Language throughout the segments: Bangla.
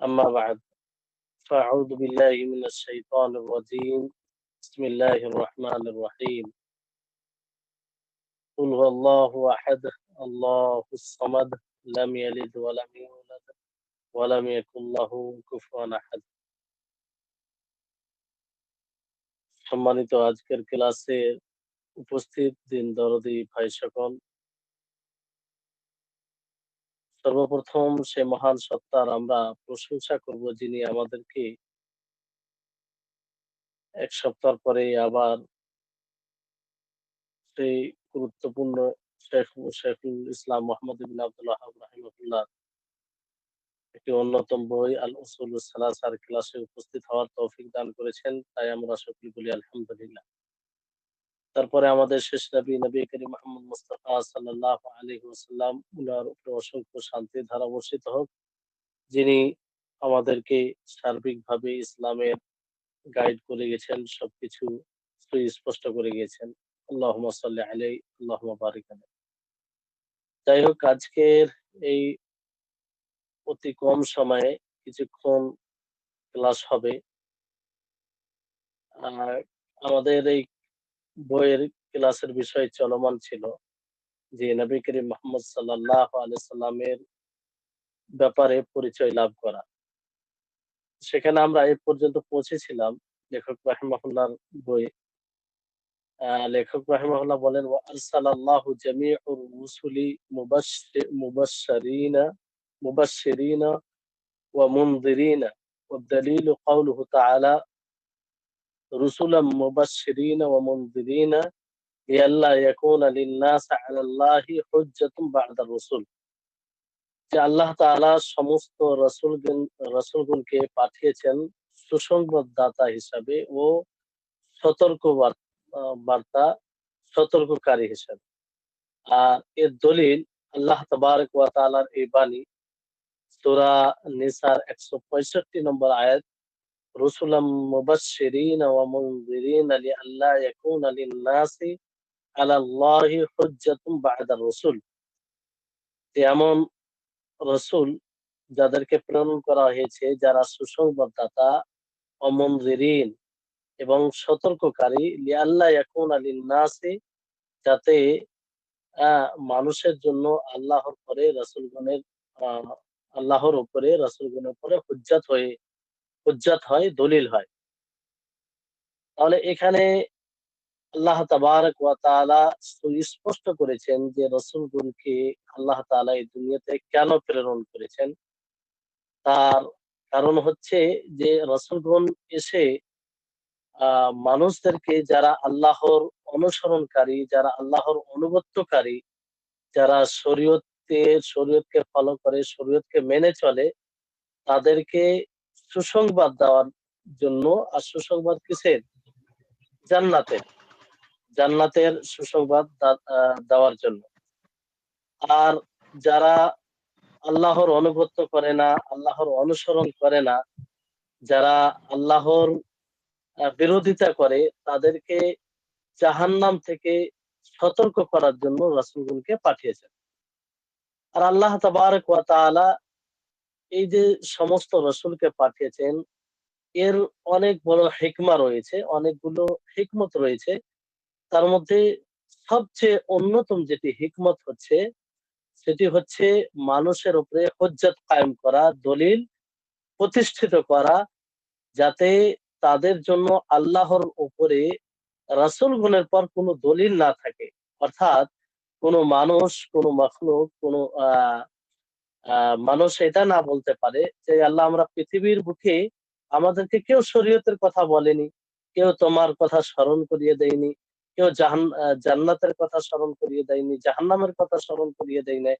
أما بعد فأعوذ بالله من الشيطان الرجيم بسم الله الرحمن الرحيم قل هو الله أحد الله الصمد لم يلد ولم يولد ولم يكن له كفوا أحد সম্মানিত আজকের ক্লাসে উপস্থিত দিন দরদি ভাই সকল সর্বপ্রথম সে মহান সত্তার আমরা প্রশংসা করব যিনি আমাদেরকে এক সপ্তাহ পরে আবার সেই গুরুত্বপূর্ণ শেখ শেখুল ইসলাম মোহাম্মদ ইবিন আব্দুল্লাহ রাহিমুল্লাহ একটি অন্যতম বই আল উসুল সালাসার ক্লাসে উপস্থিত হওয়ার তৌফিক দান করেছেন। তাই আমরা সকলে বলি আলহামদুলিল্লাহ। তারপরে আমাদের শেষ নবী নবী করিম মোহাম্মদ মুস্তাফা সাল্লাহ আলী ওসাল্লাম উনার উপরে অসংখ্য শান্তি ধারা বর্ষিত হোক, যিনি আমাদেরকে সার্বিকভাবে ইসলামের গাইড করে গেছেন, সবকিছু সুস্পষ্ট করে গিয়েছেন আল্লাহ সাল্লি আলাই আল্লাহ বারিক যাই হোক, আজকের এই অতি কম সময়ে কিছুক্ষণ ক্লাস হবে। আমাদের এই বইয়ের ক্লাসের বিষয় চলমান ছিল যে নবী করিম মোহাম্মদ সাল্লাহ সাল্লামের ব্যাপারে পরিচয় লাভ করা সেখানে আমরা এ পর্যন্ত পৌঁছেছিলাম লেখক রাহিমাহুল্লাহর বই লেখক রাহিমাহুল্লাহ বলেন আরসালাল্লাহু জামিউর রুসুলি মুবাশশিরিনা মুবাশশিরিনা ওয়া মুনযিরিনা والدليل قوله تعالى রুসুলাম মুবাশশিরিন ওয়া মুনযিরিন ইয়াল্লা ইয়াকুনা লিন-নাস আলাল্লাহি বা'দা রুসুল। যে আল্লাহ তাআলা সমস্ত রাসূলগণ, রাসূলগণকে পাঠিয়েছেন সুসংবাদ দাতা হিসাবে ও সতর্ক বার্তা সতর্ককারী হিসাবে। আর এর দলিল আল্লাহ তবারক ওয়া তাআলার এই বাণী, সূরা নিসার 165 নম্বর আয়াত রসুলাম মুবাশশিরিন ওয়া মুনযিরিন লিআল্লা ইয়াকুনা লিন-নাসি আলাল্লাহি হুজ্জাতুন বা'দা রাসূল এমন রসুল যাদেরকে প্রেরণ করা হয়েছে, যারা সুসংবাদদাতা অমনজিরিন এবং সতর্ককারী, লিআল্লা ইয়াকুন লিন-নাসি, যাতে মানুষের জন্য আল্লাহর পরে রাসূলগণের আল্লাহর উপরে রাসূলগণের উপরে হুজ্জাত হয়ে হুজ্জাত হয়, দলিল হয়। তাহলে এখানে আল্লাহ তাবারক সুস্পষ্ট করেছেন যে রসুলগণকে আল্লাহ তাআলা এই দুনিয়াতে কেন প্রেরণ করেছেন? তার কারণ হচ্ছে যে রসুলগণ এসে মানুষদেরকে যারা আল্লাহর অনুসরণকারী, যারা আল্লাহর অনুগত্যকারী যারা শরীয়তে শরীয়তকে ফলো করে, শরীয়তকে মেনে চলে, তাদেরকে সুসংবাদ দেওয়ার জন্য আর সুসংবাদ কিসের? জান্নাতের। জান্নাতের সুসংবাদ দেওয়ার জন্য। আর যারা আল্লাহর অনুগত্য করে না, আল্লাহর অনুসরণ করে না, যারা আল্লাহর বিরোধিতা করে, তাদেরকে জাহান্নাম থেকে সতর্ক করার জন্য রাসুলগুনকে পাঠিয়েছেন। আর আল্লাহ তাবারক এই যে সমস্ত রসুলকে পাঠিয়েছেন, এর অনেক বড় হেকমা রয়েছে, অনেকগুলো হিকমত রয়েছে। তার মধ্যে সবচেয়ে অন্যতম যেটি হিকমত হচ্ছে, সেটি হচ্ছে মানুষের উপরে হজ্জাত কায়েম করা, দলিল প্রতিষ্ঠিত করা, যাতে তাদের জন্য আল্লাহর উপরে রাসুল গুণের পর কোনো দলিল না থাকে। অর্থাৎ কোনো মানুষ, কোনো মখলুক, কোনো, আহ মানুষ এটা না বলতে পারে যে, আল্লাহ, আমরা পৃথিবীর বুকে আমাদেরকে কেউ শরীয়তের কথা বলেনি, কেউ তোমার কথা স্মরণ করিয়ে দেয়নি, কেউ জাহান জান্নাতের কথা স্মরণ করিয়ে দেয়নি, জাহান্নামের কথা স্মরণ করিয়ে দেয় নাই।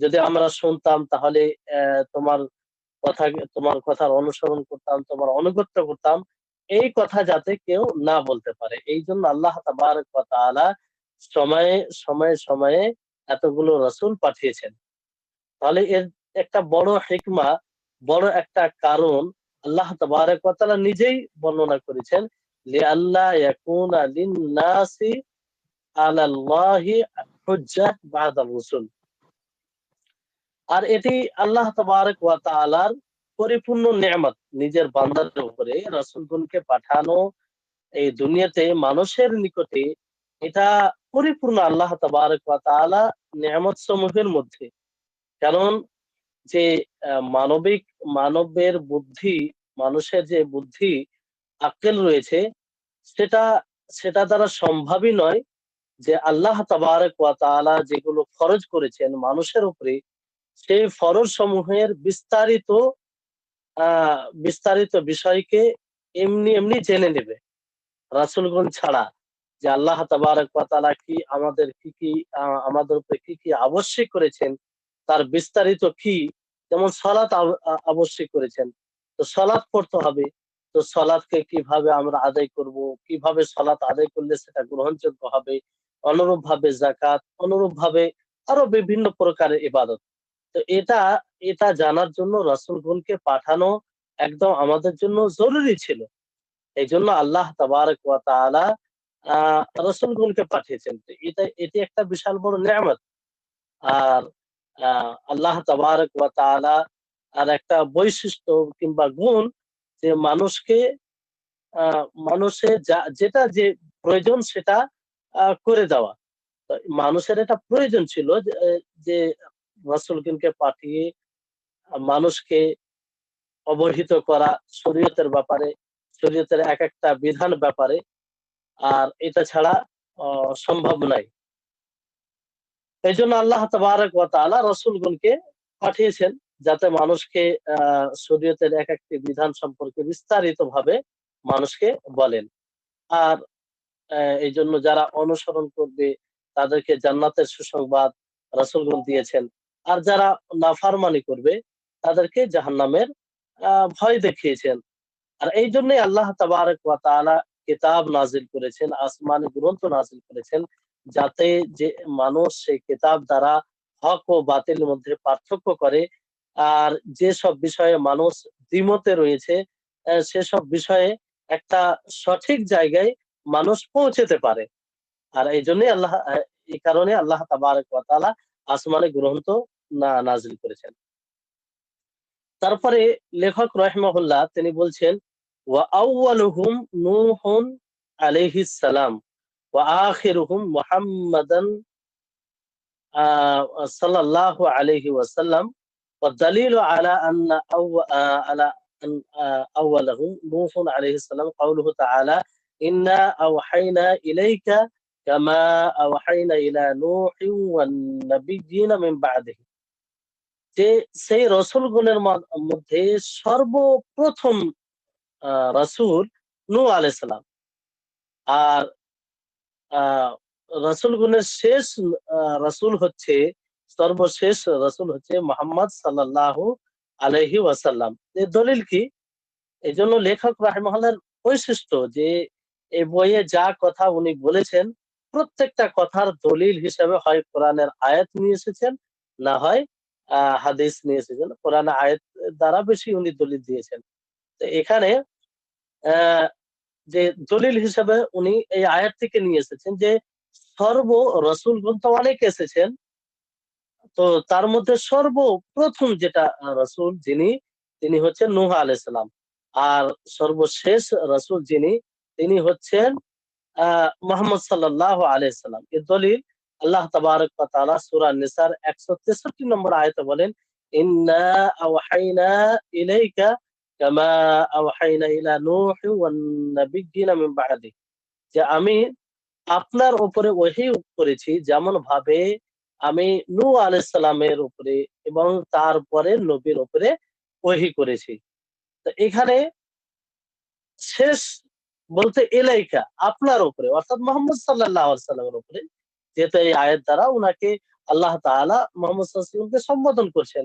যদি আমরা শুনতাম তাহলে তোমার কথা, তোমার কথার অনুসরণ করতাম, তোমার অনুগত্য করতাম, এই কথা যাতে কেউ না বলতে পারে। এই জন্য আল্লাহ তাবারক ওয়া তাআলা সময়ে সময়ে সময়ে এতগুলো রসুল পাঠিয়েছেন। তাহলে এর একটা বড় হেকমা, বড় একটা কারণ আল্লাহ ওয়া নিজেই বর্ণনা করেছেন আর এটি আল্লাহ তাআলার পরিপূর্ণ নিয়ামত, নিজের বান্দাদের উপরে রাসূলগণকে পাঠানো এই দুনিয়াতে মানুষের নিকটে এটা পরিপূর্ণ আল্লাহ তাআলা নিয়ামত সমূহের মধ্যে। কারণ যে মানবিক, মানবের বুদ্ধি, মানুষের যে বুদ্ধি আক্কেল রয়েছে, সেটা সেটা দ্বারা সম্ভবই নয় যে আল্লাহ তাবারক ওয়া যেগুলো ফরজ করেছেন মানুষের উপরে, সেই ফরজ সমূহের বিস্তারিত বিস্তারিত বিষয়কে এমনি এমনি জেনে নেবে। রাসুলগণ ছাড়া যে আল্লাহ তাবারক ওয়া কি আমাদের, কি কি আমাদের উপরে কি কি আবশ্যক করেছেন তার বিস্তারিত কি? যেমন সলাৎ আবশ্যক করেছেন। তো সলাৎ পড়তে হবে। তো সলাৎকে কীভাবে আমরা আদায় করব? কীভাবে সলাৎ আদায় করলে সেটা গ্রহণযোগ্য হবে? অনুরূপ ভাবে জাকাত অনুরূপ ভাবে আরও বিভিন্ন প্রকারের ইবাদত। তো এটা এটা জানার জন্য রসুলগুনকে পাঠানো একদম আমাদের জন্য জরুরি ছিল। এই জন্য আল্লাহ তাবারক ওয়া তাআলা আহ রসুলগুনকে পাঠিয়েছেন। এটা, এটি একটা বিশাল বড় নিয়ামত। আর আহ আল্লাহ তাবারক ওয়া তাআলা আর একটা বৈশিষ্ট্য কিংবা গুণ যে মানুষকে মানুষের যা, যেটা যে প্রয়োজন সেটা করে দেওয়া। মানুষের এটা প্রয়োজন ছিল যে রাসুলকে পাঠিয়ে মানুষকে অবহিত করা শরীয়তের ব্যাপারে, শরীয়তের এক একটা বিধান ব্যাপারে, আর এটা ছাড়া সম্ভব নাই। এই জন্য আল্লাহ তবারক তাআলা রসুলগণকে পাঠিয়েছেন যাতে মানুষকে, আহ, শরীয়তের এক একটি বিধান সম্পর্কে বিস্তারিত ভাবে মানুষকে বলেন। আর এই জন্য যারা অনুসরণ করবে, তাদেরকে জান্নাতের সুসংবাদ রসুলগণ দিয়েছেন। আর যারা নাফারমানি করবে, তাদেরকে জাহান্নামের ভয় দেখিয়েছেন। আর এই জন্যই আল্লাহ তাবারক ওয়া তাআলা কিতাব নাজিল করেছেন, আসমানি গ্রন্থ নাজিল করেছেন। যাতে যে মানুষ সেই কিতাব দ্বারা হক ও বাতিলের মধ্যে পার্থক্য করে, আর যে সব বিষয়ে মানুষ দ্বিমতে রয়েছে সেসব বিষয়ে একটা সঠিক জায়গায় মানুষ পৌঁছেতে পারে। আর এই জন্যই আল্লাহ, এই কারণে আল্লাহ তাআলা আসমানে গ্রন্থ না নাজিল করেছেন। তারপরে লেখক রহমাহুল্লাহ তিনি বলছেন, ওয়া আউয়ালুহুম নূহুন আলাইহিস সালাম। ওয়া আখিরুহুম মুহাম্মাদান সাল্লাল্লাহু আলাইহি ওয়াসাল্লাম والدليل على أن أو على أن أولهم نوح عليه السلام قوله تعالى إنا أوحينا إليك كما أوحينا إلى نوح والنبيين من بعده যে সেই রসুলগুনের মধ্যে সর্বপ্রথম রসুল নু আলাইসালাম আর রসুল গুণের শেষ রসুল হচ্ছে, সর্বশেষ রসুল হচ্ছে মোহাম্মদ সাল্লাহ আলহি ওয়াসাল্লাম। এর দলিল কি? এই জন্য লেখক রাহমহলের বৈশিষ্ট্য যে এই বইয়ে যা কথা উনি বলেছেন, প্রত্যেকটা কথার দলিল হিসেবে হয় কোরআনের আয়াত নিয়ে এসেছেন, না হয় হাদিস নিয়ে এসেছেন। কোরআন আয়াত দ্বারা বেশি উনি দলিল দিয়েছেন। তো এখানে যে দলিল হিসেবে উনি এই আয়াত থেকে নিয়ে এসেছেন যে সর্ব রসুল গ্রন্থ অনেক এসেছেন। তো তার মধ্যে সর্বপ্রথম যেটা রসুল যিনি, তিনি হচ্ছেন নুহা আলাইসালাম আর সর্বশেষ রসুল যিনি, তিনি হচ্ছেন আহ মোহাম্মদ সাল্লাহ আলাইসাল্লাম এর দলিল আল্লাহ তাবারক তাআলা সূরা নিসার 163 নম্বর আয়াতে বলেন, ইন্না ইলাইকা যে আমি আপনার উপরে ওহী করেছি, যেমন ভাবে আমি উপরে এবং তারপরে নবীর উপরে ওহী করেছি। তো এখানে শেষ বলতে এলাইকা, আপনার উপরে, অর্থাৎ মোহাম্মদ সাল্লাহ সাল্লামের উপরে, যেহেতু এই আয়ের দ্বারা উনাকে আল্লাহ তাআলা মোহাম্মদ সাল্লামকে সম্বোধন করছেন।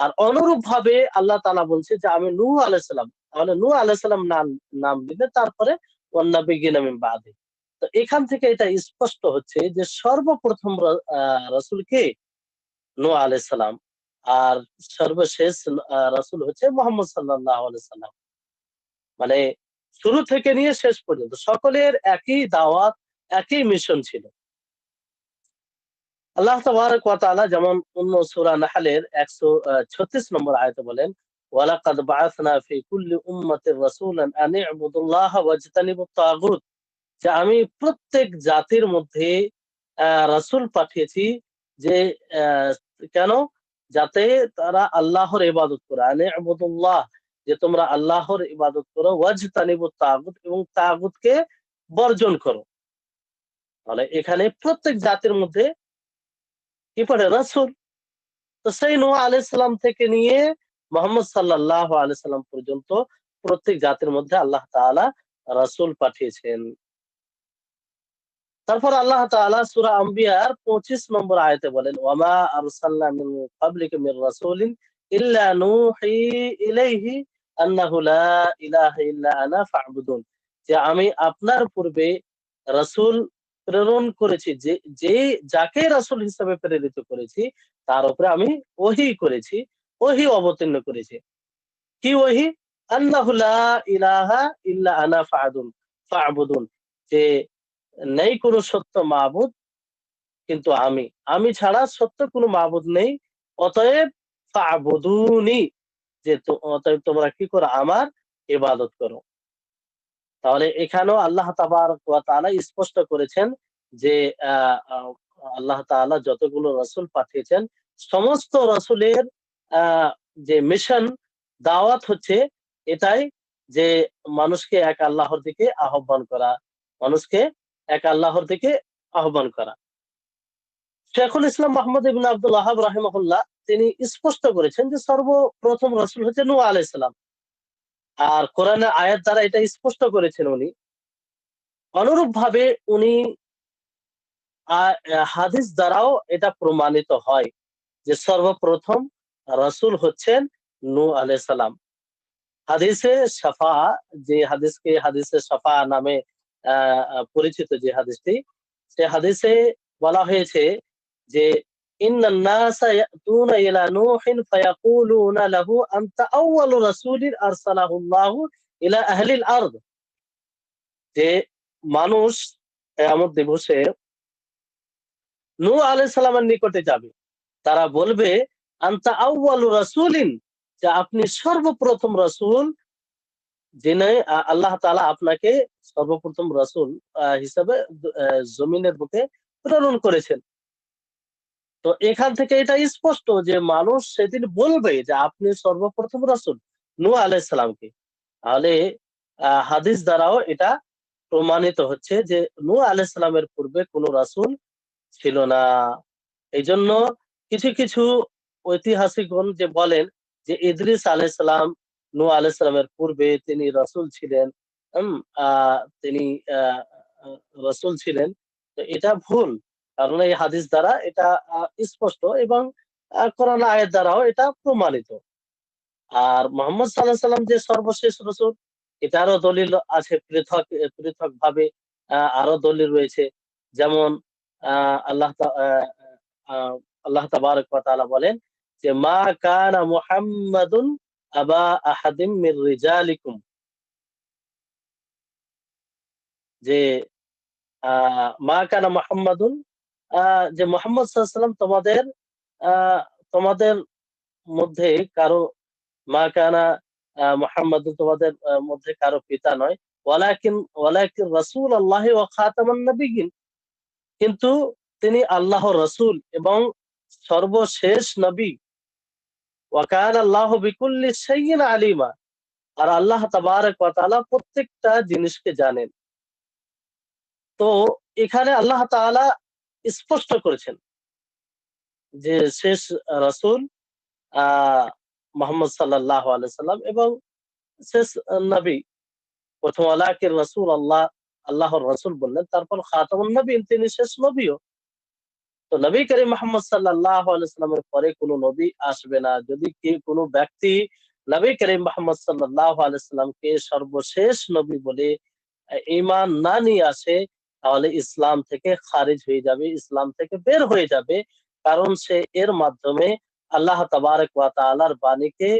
আর অনুরূপ ভাবে আল্লাহ তালা বলছে যে, আমি নূহ আলাইসাল্লাম তাহলে নূহ আলাইসাল্লাম নাম নাম দিলে তারপরে অন্নাবিগিনামিন বাদে। তো এখান থেকে এটা স্পষ্ট হচ্ছে যে, সর্বপ্রথম রসুল কে? নূহ আলাইসাল্লাম আর সর্বশেষ রসুল হচ্ছে মোহাম্মদ সাল্লাহ সাল্লাম। মানে শুরু থেকে নিয়ে শেষ পর্যন্ত সকলের একই দাওয়াত, একই মিশন ছিল। আল্লাহ তবারক ওয়া যেমন অন্য সূরা নাহলের 136 নম্বর আয়াতে বলেন, ওয়ালাকাদ বাআসনা ফি কুল্লি উম্মাতির রাসূলান আন ইবুদুল্লাহ ওয়াজতানিবুত তাগুত যে আমি প্রত্যেক জাতির মধ্যে রাসূল পাঠিয়েছি যে কেন? যাতে তারা আল্লাহর ইবাদত করে। আনে আবুদুল্লাহ যে তোমরা আল্লাহর ইবাদত করো, ওয়াজতানিবুত তাগুত এবং তাগুতকে বর্জন করো। তাহলে এখানে প্রত্যেক জাতির মধ্যে পড়ে রাসুল তো আলাইসাল্লাম থেকে নিয়ে মোহাম্মদ সাল্লাহ আলাইসাল্লাম পর্যন্ত প্রত্যেক জাতির মধ্যে আল্লাহ তাআলা রাসুল পাঠিয়েছেন। তারপর আল্লাহ তাআলা সূরা আম্বিয়ার 25 নম্বর আয়াতে বলেন, ওয়ামা আরসালনা মিন মির রাসূলিন যে আমি আপনার পূর্বে রাসূল প্রেরণ করেছি, যে যে যাকে রাসুল হিসাবে প্রেরিত করেছি, তার উপরে আমি ওহি করেছি, ওহি অবতীর্ণ করেছি। কি ওহি? ইলাহা ইল্লা আনা ফাদুন, ফাবুদুন। যে নেই কোন সত্য মাহবুদ কিন্তু আমি আমি ছাড়া সত্য কোনো মাহবুদ নেই, অতএব ফাবুদুনি। যে অতএব তোমরা কি করো? আমার ইবাদত করো। তাহলে এখানেও আল্লাহ তালা স্পষ্ট করেছেন যে আল্লাহ তাআলা যতগুলো রসুল পাঠিয়েছেন, সমস্ত রসুলের যে মিশন, দাওয়াত হচ্ছে এটাই যে মানুষকে এক আল্লাহর দিকে আহ্বান করা, মানুষকে এক আল্লাহর দিকে আহ্বান করা। শেখুল ইসলাম মোহাম্মদ ইবিন আব্দুল আহাব রাহিমহুল্লাহ তিনি স্পষ্ট করেছেন যে সর্বপ্রথম রসুল হচ্ছে নু আলাইসালাম আর কোরআনের আয়াত দ্বারা এটা স্পষ্ট করেছেন উনি। অনুরূপ ভাবে উনি হাদিস দ্বারাও এটা প্রমাণিত হয় যে সর্বপ্রথম রসুল হচ্ছেন নু সালাম। হাদিসে সাফা যে হাদিসকে হাদিসে সাফা নামে পরিচিত যে হাদিসটি, সে হাদিসে বলা হয়েছে যে إن الناس يأتون إلى نوح فيقولون له أنت أول رسول أرسله الله إلى أهل الأرض যে মানুষ এমন দিবসে নূ আলাইসালামের নিকটে যাবে তারা বলবে আন্তা আউ্বালু রাসুলিন যে আপনি সর্বপ্রথম রসুল যিনি আল্লাহ তালা আপনাকে সর্বপ্রথম রসুল হিসাবে জমিনের বুকে প্রেরণ করেছেন তো এখান থেকে এটা স্পষ্ট যে মানুষ সেদিন বলবে যে আপনি সর্বপ্রথম রসুল নু আলাইসালামকে তাহলে হাদিস দ্বারাও এটা প্রমাণিত হচ্ছে যে নু আলাইসালামের পূর্বে কোনো রাসুল ছিল না। এই জন্য কিছু কিছু ঐতিহাসিকগণ যে বলেন যে ইদ্রিস আলাইসালাম নু আলাইসালামের পূর্বে তিনি রসুল ছিলেন তিনি রসুল ছিলেন। তো এটা ভুল। কারণ এই হাদিস দ্বারা এটা স্পষ্ট এবং কোরআন আয়ের দ্বারাও এটা প্রমাণিত। আর মোহাম্মদ সাল্লাহ সাল্লাম যে সর্বশেষ রসুল, এটারও দলিল আছে পৃথক পৃথক ভাবে আরও দলিল রয়েছে। যেমন আল্লাহ আল্লাহ তাবারক তাআলা বলেন যে, মা কানা মুহাম্মাদুন আবা আহাদিম মির রিজালিকুম। যে মা কানা মুহাম্মাদুন যে মোহাম্মদ সাল্লাম তোমাদের তোমাদের মধ্যে কারও মা কানা মোহাম্মদ তোমাদের মধ্যে কারও পিতা নয়। ওয়ালাকিন ওয়ালাকিন রাসূল আল্লাহ ওয়া খাতামান নবিয়িন কিন্তু তিনি আল্লাহ রসুল এবং সর্বশেষ নবী। ওয়াকান আল্লাহ বিকুল্লি সৈয়িন আলিমা। আর আল্লাহ তাবারক তাআলা প্রত্যেকটা জিনিসকে জানেন। তো এখানে আল্লাহ তাআলা স্পষ্ট করেছেন যে শেষ রসুল আহ মোহাম্মদ সাল্লাহ সাল্লাম এবং শেষ নবী, প্রথম আল্লাহকে রসুল আল্লাহ, আল্লাহর রসুল বললেন, তারপর খাতামুন নবী তিনি শেষ নবীও। তো নবী করিম মোহাম্মদ সাল্লাহ আলাইস্লামের পরে কোনো নবী আসবে না। যদি কি কোনো ব্যক্তি নবী করিম মোহাম্মদ সাল্লাহ আলাইস্লামকে সর্বশেষ নবী বলে ইমান না নিয়ে আসে তাহলে ইসলাম থেকে খারিজ হয়ে যাবে, ইসলাম থেকে বের হয়ে যাবে। কারণ সে এর মাধ্যমে আল্লাহ তাবারক ওয়া তাআলার বাণীকে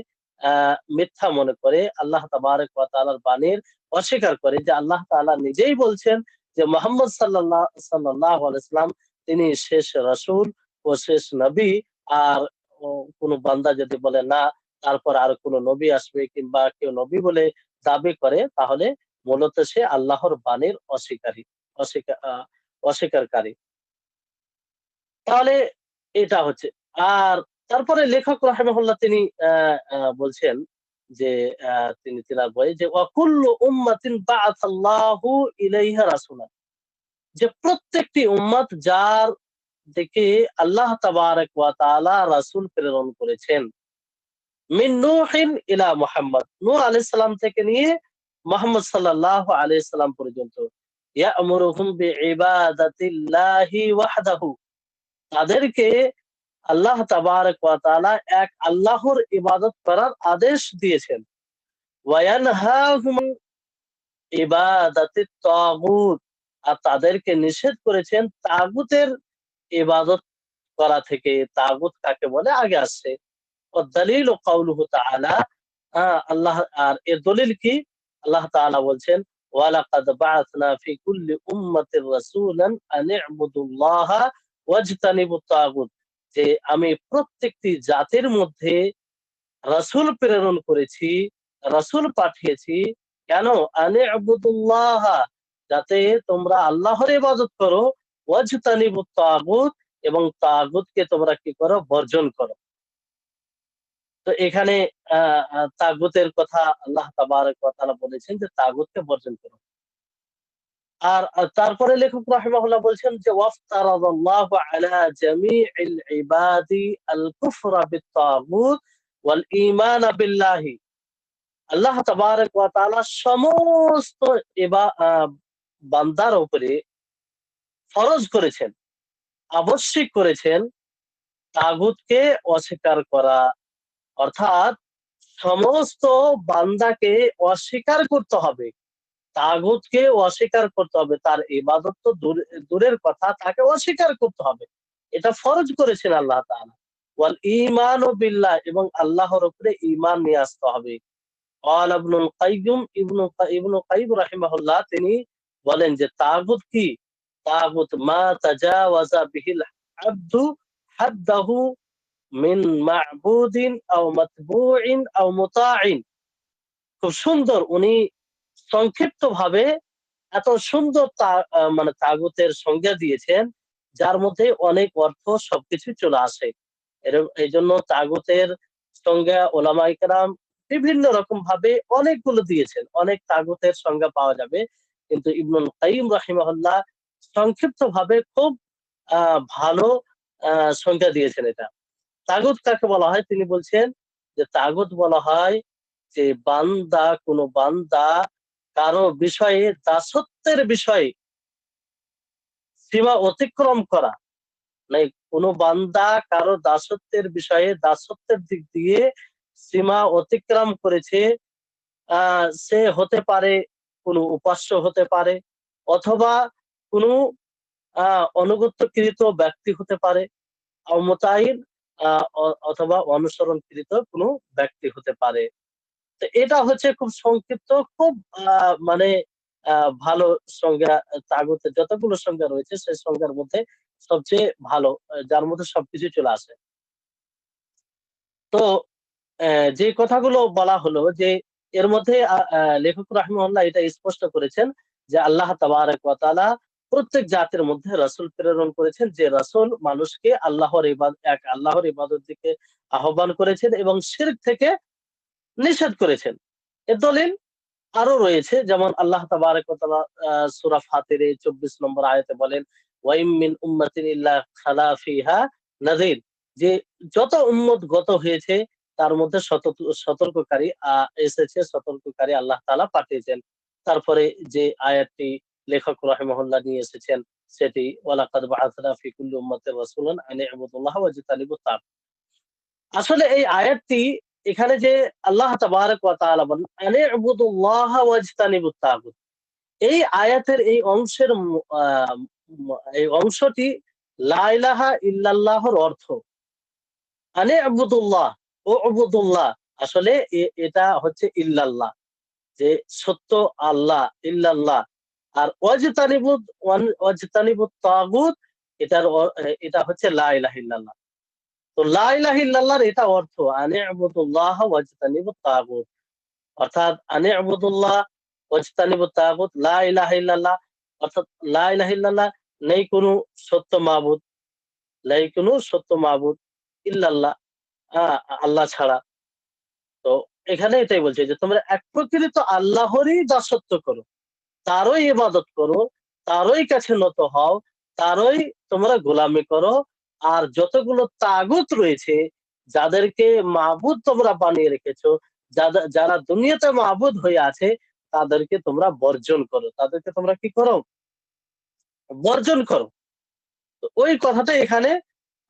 মিথ্যা মনে করে, আল্লাহ তাবারক ওয়া তাআলার বাণীর অস্বীকার করে যে আল্লাহ তাআলা নিজেই বলছেন যে মোহাম্মদ সাল্লাহ সাল্লাহ আলাইসলাম তিনি শেষ রসুল ও শেষ নবী। আর কোন বান্দা যদি বলে না, তারপর আর কোন নবী আসবে কিংবা কেউ নবী বলে দাবি করে, তাহলে মূলত সে আল্লাহর বাণীর অস্বীকারী। অস্বীকারী তাহলে এটা হচ্ছে। আর তারপরে লেখক রাহেমহল্লা তিনি বলছেন যে তিনি তিনার বই যে অকুল্ল উম্মাতিন ইলাইহা রাসূলা। যে প্রত্যেকটি উম্মত যার দিকে আল্লাহ তাবারক ওয়া তাআলা রাসূল প্রেরণ করেছেন। মিন নূহিন ইলা মুহাম্মদ। নূহ আলাইহিস সালাম থেকে নিয়ে মুহাম্মদ সাল্লাল্লাহু আলাইহি সাল্লাম পর্যন্ত ইয়ামুরুহুম বিইবাদাতিল্লাহি ওয়াহদাহু তাদেরকে আল্লাহ তাবারক ওয়া তাআলা এক আল্লাহর ইবাদত করার আদেশ দিয়েছেন। ওয়ায়ানহাহুম ইবাদাতিত তাগুত। আর তাদেরকে নিষেধ করেছেন তাগুতের ইবাদত করা থেকে। তাগুত কাকে বলে? আগে আসছে। দলিল ও কাউলুহু তাআলা আল্লাহ, আর এর দলিল কি? আল্লাহ তাআলা বলছেন ওয়ালাকাদ বাআসনা ফি কুল্লি উম্মাতির রাসূলান আন ইবুদুল্লাহা যে আমি প্রত্যেকটি জাতির মধ্যে রাসূল প্রেরণ করেছি, রাসূল পাঠিয়েছি, কেন? আনে আবুদুল্লাহ যাতে তোমরা আল্লাহর ইবাদত করো। ওয়াজতানিবুত তাগুত, এবং তাগুতকে তোমরা কি করো? বর্জন করো। তো এখানে তাগুতের কথা আল্লাহ তাবারক ওয়া বলেছেন যে তাগুতকে বর্জন করো। আর তারপরে লেখক রাহিমাহুল্লাহ বলছেন যে আলা ইবাদি আল কুফরা বিত-তাগুত ওয়াল ঈমান আল্লাহ তাবারক ওয়া তাআলা সমস্ত বান্দার উপরে ফরজ করেছেন, আবশ্যিক করেছেন তাগুতকে অস্বীকার করা। অর্থাৎ সমস্ত বান্দাকে অস্বীকার করতে হবে তাগুতকে অস্বীকার করতে হবে তার ইবাদত তো দূরের কথা তাকে অস্বীকার করতে হবে এটা ফরজ করেছেন আল্লাহ তাআলা ওয়াল ঈমান বিল্লাহ এবং আল্লাহর উপরে ঈমান নিয়ে আসতে হবে قال ابن القيم ابن ابن قيم رحمه الله তিনি বলেন যে তাগুত কি তাগুত মা তাজাওয়াজা বিহিল আব্দু হাদ্দাহু মিন মা'বুদিন আও মাতবুইন আও মুতাইন। খুব সুন্দর। উনি সংক্ষিপ্ত ভাবে এত সুন্দর মানে তাগুতের সংজ্ঞা দিয়েছেন, যার মধ্যে অনেক অর্থ সবকিছু চলে আসে। এই জন্য তাগুতের সংজ্ঞা ওলামাইকার বিভিন্ন রকম ভাবে অনেকগুলো দিয়েছেন। অনেক তাগুতের সংজ্ঞা পাওয়া যাবে। কিন্তু ইবনুল কাইম রাহিমহল্লা সংক্ষিপ্ত ভাবে খুব ভালো সংজ্ঞা দিয়েছেন এটা। তাগুত কাকে বলা হয়? তিনি বলছেন যে তাগুত বলা হয় যে বান্দা, কোন বান্দা কারও বিষয়ে দাসত্বের বিষয়ে সীমা অতিক্রম করা। মানে কোন বান্দা কারও দাসত্বের বিষয়ে, দাসত্বের দিক দিয়ে সীমা অতিক্রম করেছে সে হতে পারে, কোনো উপাস্য হতে পারে, অথবা কোনো অনুগত্যকৃত ব্যক্তি হতে পারে। মোতাইন অথবা অনুসরণকৃত কোনো ব্যক্তি হতে পারে। তো এটা হচ্ছে খুব সংক্ষিপ্ত, খুব মানে ভালো সংজ্ঞা তাগতে যতগুলো সংজ্ঞা রয়েছে সেই সংজ্ঞার মধ্যে সবচেয়ে ভালো যার মধ্যে সবকিছু চলে আসে। তো যে কথাগুলো বলা হলো যে, এর মধ্যে লেখক রাহমুল্লাহ এটা স্পষ্ট করেছেন যে আল্লাহ তাবারক ওয়া প্রত্যেক জাতির মধ্যে রসুল প্রেরণ করেছেন যে রসুল মানুষকে আল্লাহর এক আল্লাহর ইবাদত দিকে আহ্বান করেছেন এবং শিরক থেকে নিষেধ করেছেন। এর দলিল আরও রয়েছে, যেমন আল্লাহ তাবারক সুরা ফাতিরে চব্বিশ নম্বর আয়তে বলেন ওয়াইমিন উম্মাতিন ইল্লা নাযির। যে যত উম্মত গত হয়েছে, তার মধ্যে সতর্ককারী, আহ, এসেছে, সতর্ককারী আল্লাহ তাআলা পাঠিয়েছেন। তারপরে যে আয়াতটি লেখক রহমহল্লা নিয়ে এসেছেন সেটি, ওয়ালাকাদ বাআসনা ফি কুল্লি উম্মাতির রাসূলান তাগুত আসলে এই আয়াতটি এখানে যে আল্লাহ তাবারক ওয়া তাআলা বলেন, আন ওয়াজতানিবুত তাগুত। এই আয়াতের এই অংশের এই অংশটি লা ইলাহা ইল্লাল্লাহর অর্থ। আনে আবুদুল্লাহ ও আবুদুল্লাহ আসলে এটা হচ্ছে ইল্লাল্লাহ। যে সত্য আল্লাহ, ইল্লাল্লাহ। আর ওয়াজতানিবুদ, ওয়ান- ওয়াজতানিবুত তাগুত, এটার এটা হচ্ছে লা ইলাহা ইল্লাল্লাহ। তো লা ইলাহা ইল্লাল্লাহর এটা অর্থ, আনে আবুদুল্লাহ ওয়াজতানিবুত তাগুত। অর্থাৎ আনে আবুদুল্লাহ ওয়াজতানিবুত তাগুত, লা অর্থাৎ লা ইলাহা ইল্লাল্লাহ নেই কোনো সত্য মাবুদ, নেই কোনো সত্য মাবুদ ইল্লাল্লাহ আল্লাহ ছাড়া। তো এখানে এটাই বলছে যে তোমরা এক প্রকৃত আল্লাহরই দাসত্ব করো। তারই ইবাদত করো, তারই কাছে নত হও, তারই তোমরা গোলামি করো, আর যতগুলো তাগুত রয়েছে, যাদেরকে মাহবুদ তোমরা বানিয়ে রেখেছো যারা দুনিয়াতে মাহবুদ হয়ে আছে, তাদেরকে তোমরা বর্জন করো। তাদেরকে তোমরা কি করো? বর্জন করো। তো ওই কথাটা এখানে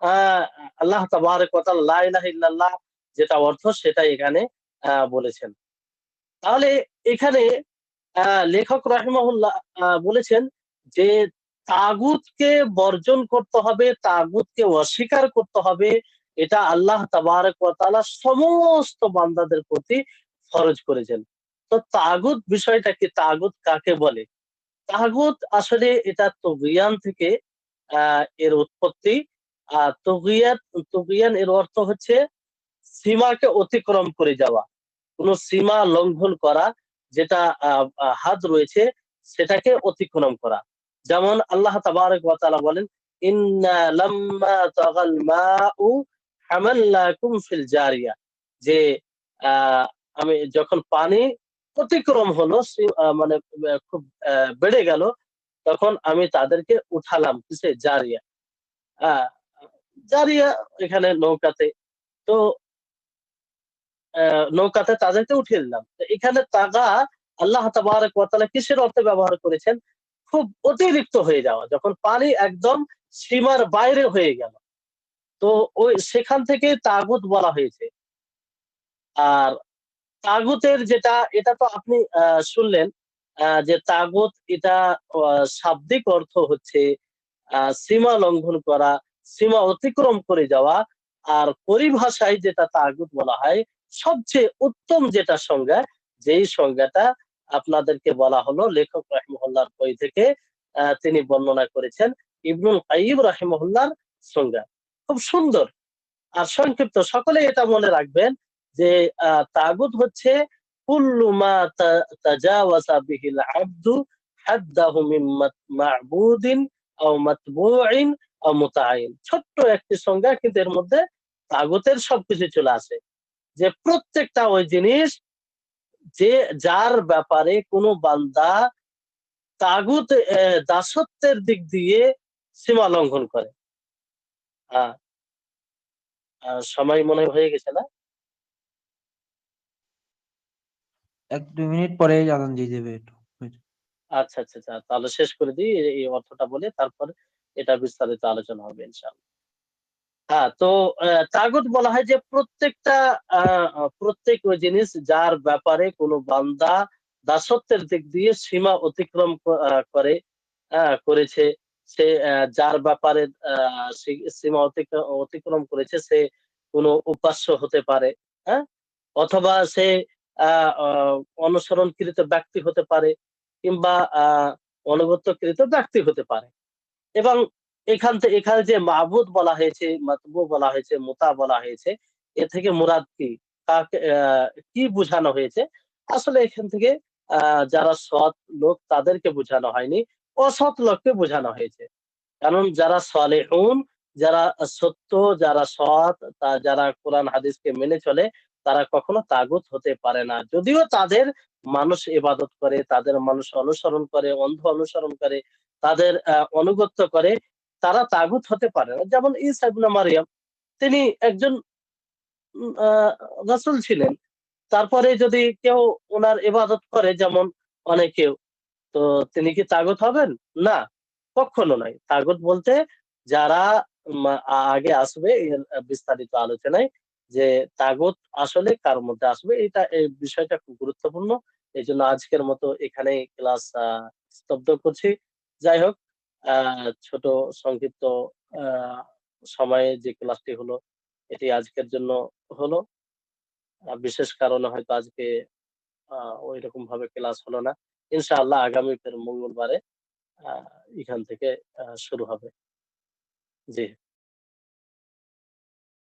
আহ আল্লাহ তাবারক ওয়া তাআলা লা ইলাহা যেটা অর্থ সেটা এখানে বলেছেন। তাহলে এখানে লেখক রাহিমাহুল্লাহ বলেছেন যে তাগুতকে বর্জন করতে হবে, তাগুতকে অস্বীকার করতে হবে। এটা আল্লাহ তাবারক তাআলা সমস্ত বান্দাদের প্রতি ফরজ করেছেন। তো তাগুত বিষয়টা কি, তাগুত কাকে বলে? তাগুত আসলে এটা তগিয়ান থেকে এর উৎপত্তি। আর তগিয়াত, তগিয়ান এর অর্থ হচ্ছে সীমাকে অতিক্রম করে যাওয়া, কোন সীমা লঙ্ঘন করা। যেটা আহ, রয়েছে সেটাকে অতিক্রম করা। যেমন আল্লাহ তাবারক ওয়া বলেন ইন্না লাম্মা তাগাল মাউ হামাল্লাকুম ফিল জারিয়া। যে আমি যখন পানি অতিক্রম হলো মানে খুব বেড়ে গেল তখন আমি তাদেরকে উঠালাম কিসে জারিয়া। জারিয়া এখানে নৌকাতে। তো নৌকাতে তাদেরকে উঠিয়ে দিলাম। এখানে তাগা আল্লাহ তাবারক কিসের অর্থে ব্যবহার করেছেন? খুব অতিরিক্ত হয়ে যাওয়া, যখন পানি একদম সীমার বাইরে হয়ে গেল। তো ওই সেখান থেকে তাগুত বলা হয়েছে। আর তাগুতের যেটা, এটা তো আপনি শুনলেন যে তাগুত এটা শাব্দিক অর্থ হচ্ছে সীমা লঙ্ঘন করা, সীমা অতিক্রম করে যাওয়া। আর পরিভাষায় যেটা তাগুত বলা হয় সবচেয়ে উত্তম যেটা সংজ্ঞা, যেই সংজ্ঞাটা আপনাদেরকে বলা হলো লেখক রাহিমহল্লার বই থেকে তিনি বর্ণনা করেছেন ইবনুল কাইব রাহিমহল্লার সংজ্ঞা। খুব সুন্দর। আর সংক্ষিপ্ত সকলে এটা মনে রাখবেন যে তাগুত হচ্ছে বিহিল ছোট্ট একটি সংজ্ঞা, কিন্তু এর মধ্যে তাগুতের সবকিছু চলে আসে। যে প্রত্যেকটা ওই জিনিস যে যার ব্যাপারে কোনো বান্দা তাগুত দাসত্বের দিক দিয়ে সীমা লঙ্ঘন করে। সময় মনে হয়ে গেছে না? এক দুই মিনিট পরে আজান দিয়ে দেবে একটু। আচ্ছা আচ্ছা আচ্ছা তাহলে শেষ করে দিই এই- এই অর্থটা বলে তারপর এটা বিস্তারিত আলোচনা হবে ইনশাআল্লাহ। হ্যাঁ তো তাগুত বলা হয় যে প্রত্যেকটা প্রত্যেক ওই জিনিস যার ব্যাপারে কোনো বান্দা দাসত্বের দিক দিয়ে সীমা অতিক্রম করে করেছে, সে যার ব্যাপারে সীমা অতিক্রম করেছে, সে কোনো উপাস্য হতে পারে হ্যাঁ? অথবা সে অনুসরণকৃত ব্যক্তি হতে পারে, কিংবা অনুগত্যকৃত ব্যক্তি হতে পারে। এবং এখান থেকে এখানে যে মাহবুদ বলা হয়েছে, মাতবু বলা হয়েছে, মোতা বলা হয়েছে, এ থেকে মুরাদ কি? কাকে কি বোঝানো হয়েছে? আসলে এখান থেকে যারা সৎ লোক তাদেরকে বোঝানো হয়নি। অসৎ লোককে বোঝানো হয়েছে। কারণ যারা সলেহুন, যারা সত্য, যারা সৎ যারা কোরআন হাদিসকে মেনে চলে, তারা কখনো তাগুত হতে পারে না। যদিও তাদের মানুষ ইবাদত করে, তাদের মানুষ অনুসরণ করে, অন্ধ অনুসরণ করে, তাদের অনুগত্য করে তারা তাগুত হতে পারে না। যেমন ইবনে মারিয়াম, তিনি একজন রাসূল ছিলেন। তারপরে যদি কেউ ওনার ইবাদত করে, যেমন অনেকেও তো তিনি কি তাগুত হবেন? না, কখনো নয়। তাগুত বলতে যারা আগে আসবে বিস্তারিত আলোচনায় যে তাগত আসলে কার মধ্যে আসবে, এটা, এই বিষয়টা খুব গুরুত্বপূর্ণ। এই জন্য আজকের মতো এখানে ক্লাস স্তব্ধ করছি। যাই হোক ছোট সংক্ষিপ্ত সময়ে যে ক্লাসটি হলো, এটি আজকের জন্য হলো। বিশেষ কারণে হয়তো আজকে ওই রকম ভাবে ক্লাস হলো না। ইনশাআল্লাহ আগামী ফের মঙ্গলবারে এখান থেকে শুরু হবে। জি।